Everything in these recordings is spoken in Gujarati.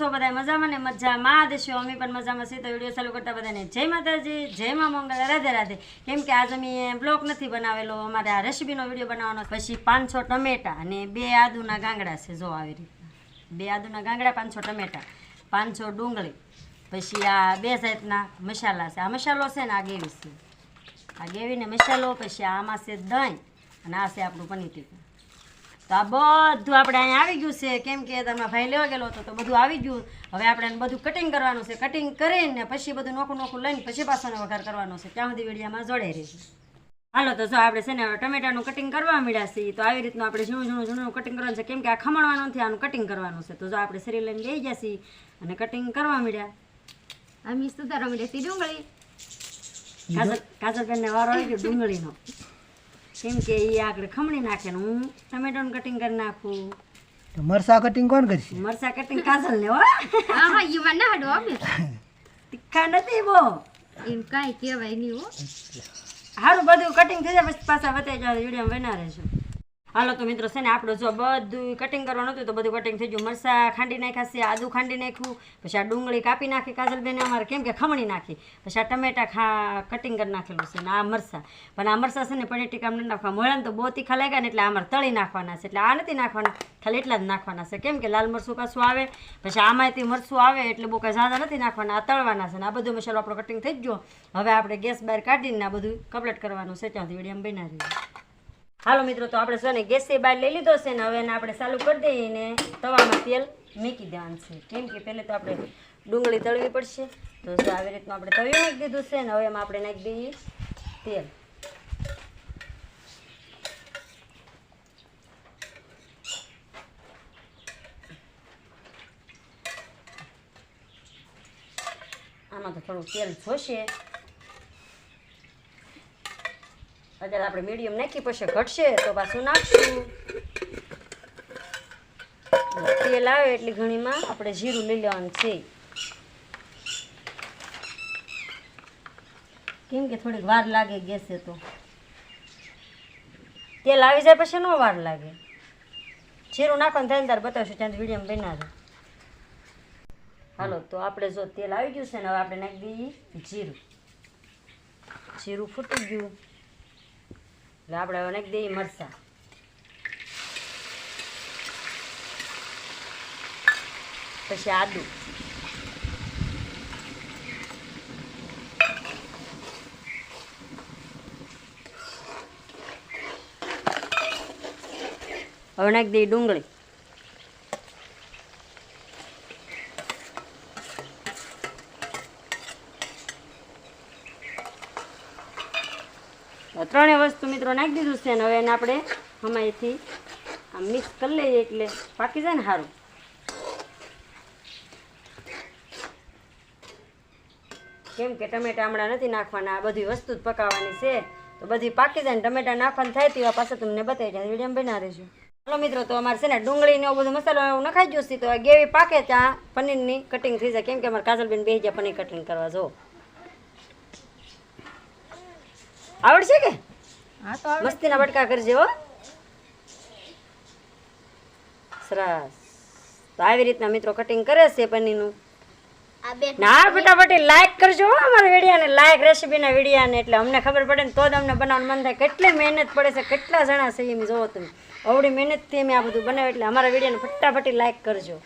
છો બધા મજામાં ને? મજામાં જ છો અમે પણ મજામાં છીએ. તો વીડિયો ચાલુ કરતા બધાને જય માતાજી, જય મા મંગળ, રાધે રાધે. કેમ કે આજ અમે બ્લોક નથી બનાવેલો. અમારે આ રેસીપીનો વીડિયો બનાવવાનો પછી પાંચસો ટમેટા અને બે આદુના ગાંગડા છે. જો આવી રીતે. બે આદુના ગાંગડા, પાંચસો ટમેટા, પાંચસો ડુંગળી. પછી આ બે જાતના મસાલા છે. આ મસાલો છે ને, આ ગેવી છે. આ ગેવીને મસાલો, પછી આમાં છે દહીં અને આ છે આપણું પનીર ટીકા. તો આ બધું આપણે અહીંયા આવી ગયું છે. કેમ કે તમે ભાઈ લેવા ગયેલો હતો તો બધું આવી ગયું. હવે આપણે બધું કટિંગ કરવાનું છે. કટિંગ કરીને પછી બધું નોખું નોખું લઈને પછી પાછોનો વઘાર કરવાનો છે. ત્યાં સુધી વિડીયામાં જોડાઈ રહીશું હાલો તો જો આપણે છે ને હવે ટમેટાનું કટિંગ કરવા મળ્યા છીએ તો આવી રીતનું આપણે ઝીણું ઝીણું ઝીણું કટિંગ કરવાનું છે. કેમ કે આ ખમણવાનું નથી આનું કટિંગ કરવાનું છે. તો જો આપણે શરીર લઈને લઈ ગયા છીએ અને કટિંગ કરવા મળ્યા અમે સુધારા મળ્યા તી ડુંગળી. કાજલ કાજલબેનને વારો આવી ગયો ડુંગળીનો. કેમ કે એ આગળ ખમણી નાખે ને હું ટમેટાનું કટિંગ કરી નાખું. તો મરસા કટિંગ કોણ કરશે? મરસા કટિંગ કાજલ ને હો. હા હા યુવાન ના હડો અમે તીખા નથી બો એમ કાંઈ કહેવાય નહીં હો. સારું બધું કટિંગ થઈ જાય પછી પાછા બતાવી જાય વીડિયો બના રહેશું હાલો તો મિત્રો છે ને આપણું જો બધું કટિંગ કરવાનું હતું તો બધું કટિંગ થઈ ગયું. મરસા ખાંડી નાખ્યા છે, આદુ ખાંડી નાખ્યું. પછી આ ડુંગળી કાપી નાખી કાજલબેને અમારે, કેમ કે ખમણી નાખી. પછી આ ટમેટા ખા કટિંગ કરી નાખેલું છે ને આ મરસા પણ આ મરસા છે ને પનીર ટીકા નથી નાખવા મળે તો બહુ તીખા લાગ્યા ને એટલે અમારે તળી નાખવાના છે. એટલે આ નથી નાખવાના. ખાલી એટલા જ નાખવાના છે. કેમ કે લાલ મરચું કાશું આવે, પછી આમાંથી મરસું આવે એટલે બહુ કાંઈ ઝાઝા નથી નાખવાના. આ તળવાના છે ને આ બધું મસાલો આપણો કટિંગ થઈ જ ગયો. હવે આપણે ગેસ બહાર કાઢીને આ બધું કમ્પ્લીટ કરવાનું છે. ત્યાંથી વીડિયો બનાવી હાલો મિત્રો, તો આપણે છે ને ગેસથી બહાર લઈ લીધો છે ને હવે આપણે ચાલુ કરી દઈએ ને તવામાં તેલ મૂકી દેવાનું છે. કેમ કે પહેલે તો આપણે ડુંગળી તળવી પડશે. તો આવી રીતનું આપણે તવી નાખી દીધું છે ને હવે એમાં આપણે નાખી દઈએ તેલ. આમાં તો થોડું તેલ જોશે. અત્યારે આપણે મીડિયમ નાખી પછી ઘટશે તો પાછું નાખશું. તેલ આવે એટલી ઘણીમાં આપણે જીરું લઈ લેવાનું છે. કેમ કે થોડીક વાર લાગે ગેસે તો. તેલ આવી જાય પછી ન વાર લાગે. જીરું નાખવાનું થાય ત્યારે બતાવશું ત્યાં વીડિયો બનાવે હાલો, તો આપણે જો તેલ આવી ગયું છે ને, હવે આપણે નાખી દઈએ જીરું. જીરું ફૂટી ગયું. એટલે આપણે હવે નાખી દઈએ મરચાં. પછી આદુ. હવે નાખી ડુંગળી ત્રણેય વસ્તુ મિત્રો નાખી દીધું છે હવે એને આપણે હમાયથી આમ મિક્સ કરી લઈએ એટલે પાકી જાય ને સારું કેમ કે ટમેટા હમણાં નથી નાખવાના, આ બધી વસ્તુ જ પકાવવાની છે. તો બધી પાકી જાય ને ટમેટા નાખવાનું થાય તેવા પાછા તમને બતાવી જાય વીડિયો બના રહીશું ચાલો મિત્રો, તો અમારે છે ને ડુંગળી ને બધું મસાલો એવું નખાઈ ગયો તો ગેવી પાકે ત્યાં પનીરની કટિંગ થઈ જાય. કેમ કે અમારે કાજલબેન બે જાય પનીર કટિંગ કરવા જો. આવડશે કે? મસ્તીના બટકા કરજે હો. સરસ. તો આવી રીતના મિત્રો કટિંગ કરે છે પનીરનું. આ ના ફટાફટ લાઈક કરજો હો અમારા વિડીયાને. લાઈક રેસીપીના વિડીયાને. એટલે અમને ખબર પડે ને તો જ અમને બનાવવાનું મન થાય. કેટલી મહેનત પડે છે કેટલા જણા છે એમ જોવો તમે. અવડી મહેનતથી અમે આ બધું બનાવ્યું એટલે અમારા વિડીયોને ફટાફટી લાઈક કરજો.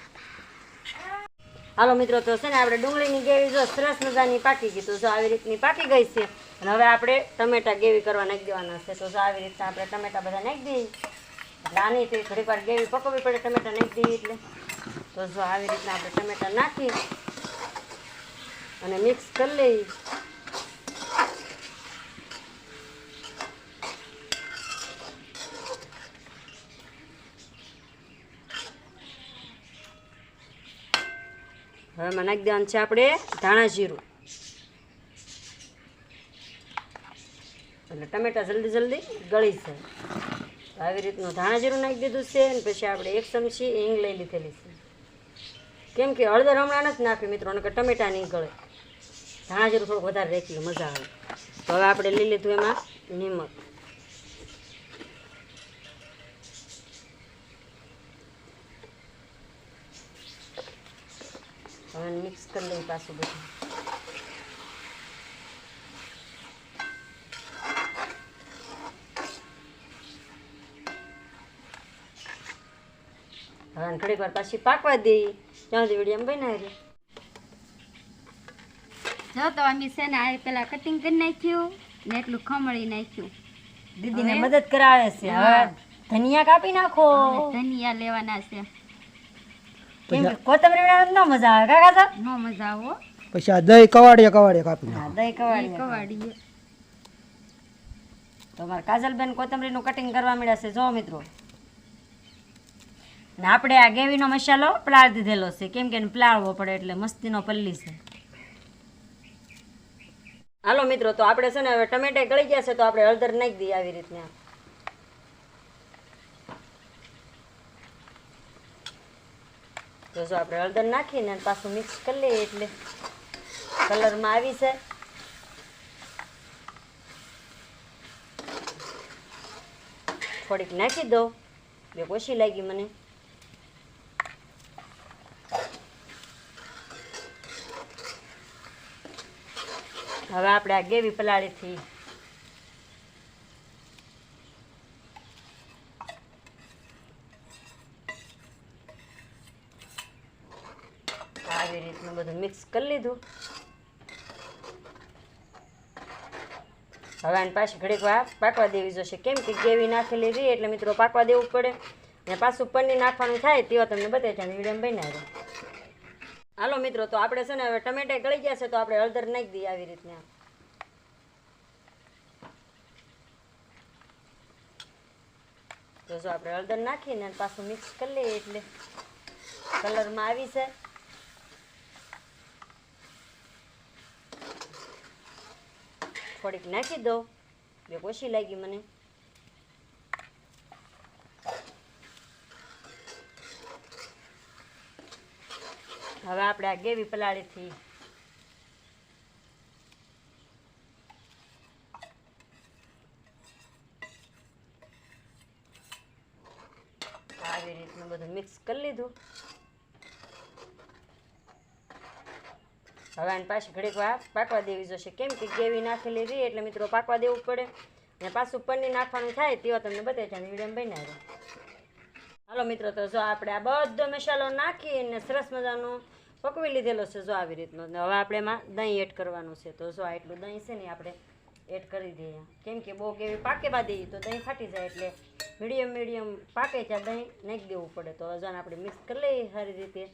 હાલો મિત્રો તો છે ને આપણે ડુંગળીની ગેવી જો સરસ મજાની પાકી ગઈ. તો જો આવી રીતની પાકી ગઈ છે. અને હવે આપણે ટમેટા ગેવી કરવા નાખી દેવાના છે. તો આવી રીતના આપણે ટમેટા બધા નાખી દઈએ. આની તે ઘડીક વાર ગેવી પકવવી પડે, ટમેટા નાખી દઈએ એટલે. તો જો આવી રીતના આપણે ટમેટા નાખી અને મિક્સ કરી લઈએ. હવે નાખી દેવાનું છે આપણે ધાણા જીરું. એટલે ટમેટા જલ્દી જલ્દી ગળી છે. આવી રીતનું ધાણા જીરું નાખી દીધું છે અને પછી આપણે એક ચમચી હિંગ લઈ લીધેલી છે. કેમ કે હળદર હમણાં નથી નાખ્યું મિત્રો કે ટમેટા નહીં ગળે. ધાણા જીરું થોડુંક વધારે રેખી મજા આવે. તો હવે આપણે લઈ લીધું એમાં નિમક. હવે મિક્સ કરી લઈએ પાછું બધું. ઘડીક વાર પાછી પાકવા દઈ. ત્યાં સુધી વીડિયો બનાવી રહી જો તો અમે છે ને આ પેલા કટિંગ કરી નાખ્યું ને એટલું ખમણી નાખ્યું. દીદીને મદદ કરાવે છે હવે ધનિયા કાપી નાખો. ધનિયા લેવાના છે. કેમ કે કોથમરી બનાવવાની ન મજા આવે કાકા સર ન મજા આવો પછી આ દહીં કવાડીએ કવાડીએ કાપી નાખો. દહીં કવાડી કવાડીએ. તો અમારા કાજલબેન કોથમરીનું કટિંગ કરવા મળ્યા છે જો મિત્રો. ને આપણે આ ગેવીનો મસાલો પલાળ દીધેલો છે. કેમ કે એને પલાળવો પડે એટલે મસ્તીનો પલ્લી છે. હાલો મિત્રો, તો આપણે છે ને હવે ટમેટા ગળી ગયા છે, તો આપણે હળદર નાખી દઈએ આવી રીતના. તો જો આપણે હળદર નાખીને પાછું મિક્સ કરી લઈએ એટલે કલરમાં આવી છે થોડીક નાખી દો બે ઓછી લાગી મને. હવે આપણે આ ગેવી પલાળીથી આવી રીતનું બધું મિક્સ કરી લીધું. હવે આને પાછી ઘડીક વાર પાકવા દેવી જોશે. કેમ કે ગેવી નાખેલી રહી એટલે મિત્રો પાકવા દેવું પડે. અને પાછું પનીર નાખવાનું થાય તેવા તમને બતાવી છે. વીડિયો બનાવી હાલો મિત્રો, તો આપણે છે ને હવે ટમેટા ગળી ગયા છે, તો આપણે હળદર નાખી દઈએ આવી રીતના. જો આપણે હળદર નાખીને પાછું મિક્સ કરી લઈએ એટલે કલરમાં આવી છે થોડીક નાખી દો બે ઓછી લાગી મને. હવે આપણે આ ગેવી પલાળીથી આવી રીતનું બધું મિક્સ કરી લીધું. હવે આને પાછી ઘડીક વાર પાકવા દેવી જોશે. કેમ કે ગેવી નાખેલી રહી એટલે મિત્રો પાકવા દેવું પડે. અને પાછું પનીર નાખવાનું થાય તેવા તમને બતાવે છે વીડિયો બનાવી હાલો મિત્રો, તો જો આપણે આ બધો મસાલો નાખીને સરસ મજાનું પકવી લીધેલો છે જો આવી રીતનો. હવે આપણે એમાં દહીં એડ કરવાનું છે. તો જો એટલું દહીં છે ને આપણે એડ કરી દઈએ. કેમ કે બહુ કેવી પાકે બાંધી તો દહીં ફાટી જાય એટલે મીડિયમ મીડિયમ પાકે ત્યાં દહીં નાખી દેવું પડે. તો હજાને આપણે મિક્સ કરી લઈએ સારી રીતે.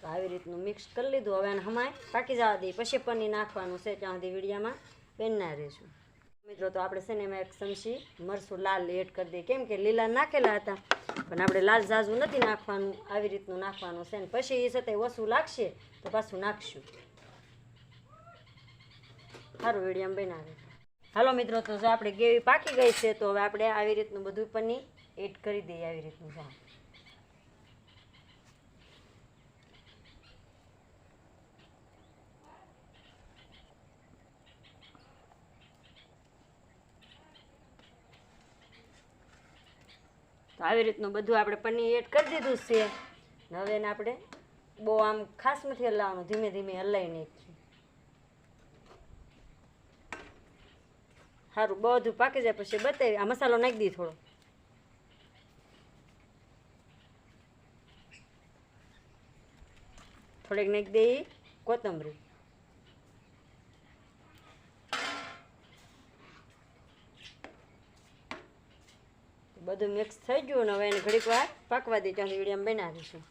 તો આવી રીતનું મિક્સ કરી લીધું. હવે એને હમાય પાકી જવા દઈએ. પછી પનીર નાખવાનું છે ત્યાં સુધી વીડિયામાં. બેનના રહીશું મિત્રો, તો આપણે છે એક ચમચી મરસું લાલ એડ કરી દઈએ. કેમ કે લીલા નાખેલા હતા, પણ આપણે લાલ ઝાઝું નથી નાખવાનું, આવી રીતનું નાખવાનું છે. ને પછી એ છતાંય ઓછું લાગશે, તો પાછું નાખશું. સારું વીડિયામાં બનાવે. હાલો મિત્રો, તો જો આપણે ગેવી પાકી ગઈ છે, તો હવે આપણે આવી રીતનું બધું પનીર એડ કરી દઈએ, આવી રીતનું જો. તો આવી રીતનું બધું આપણે પનીર એડ કરી દીધું છે. હવે એને આપણે બહુ આમ ખાસ નથી હલાવવાનું, ધીમે ધીમે હલાવી નહીં સારું બધું પાકી જાય પછી બતાવી, આ મસાલો નાખી દઈએ થોડો. થોડીક નાખી દઈએ કોથમરી. બધું મિક્સ થઈ ગયું ને હવે એને ઘડીક વાર પાકવા દે ત્યાં વીડિયો બનાવીશું.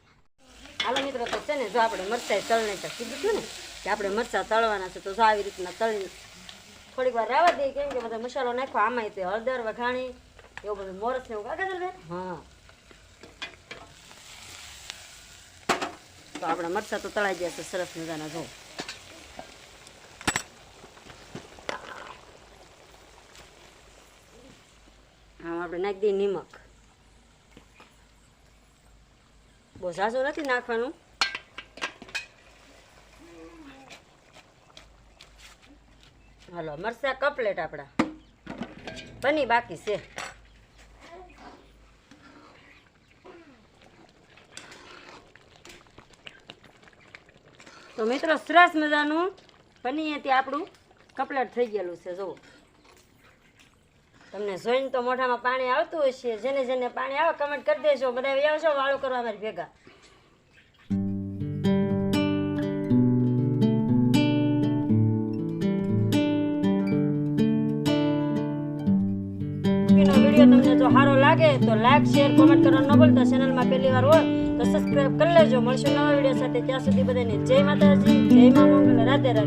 હાલો મિત્રો, તો છે ને જો આપણે મરચાં તળને તો કીધું હતું ને કે આપણે મરચાં તળવાના છે, તો જો આવી રીતના તળી થોડીક વાર રાવા દઈએ, કેમ કે બધા મસાલો નાખો આમાંય તે હળદર, વઘાણી, એવું બધું મોરસ ને એવું કાકા ચાલવે હા. તો આપણા મરચાં તો તળાઈ ગયા છે, સરસ મજાના, જો. આપણે નાખી દઈએ નિમક. બહુ નથી નાખવાનું? હલો, મરચા કપલેટ આપણા. બની બાકી છે. તો મિત્રો, સરસ મજાનું બની આપણું કપલેટ થઈ ગયેલું છે, જુઓ. તમને જોઈને તો મોઢામાં પાણી આવતું હશે. જેને જેને પાણી આવે કમેન્ટ કરી દેજો. બધા આવશો વાળો કરવા મારી ભેગા. સારો લાગે તો લાઈક શેર કોમેન્ટ કરવાનું ન ભૂલતા. ચેનલમાં પહેલી વાર હોય તો સબસ્ક્રાઇબ કરી લેજો. મળશું નવા વીડિયો સાથે. ત્યાં સુધી બધાને જય માતાજી, જય મા મંગલ. રાધે રાધે.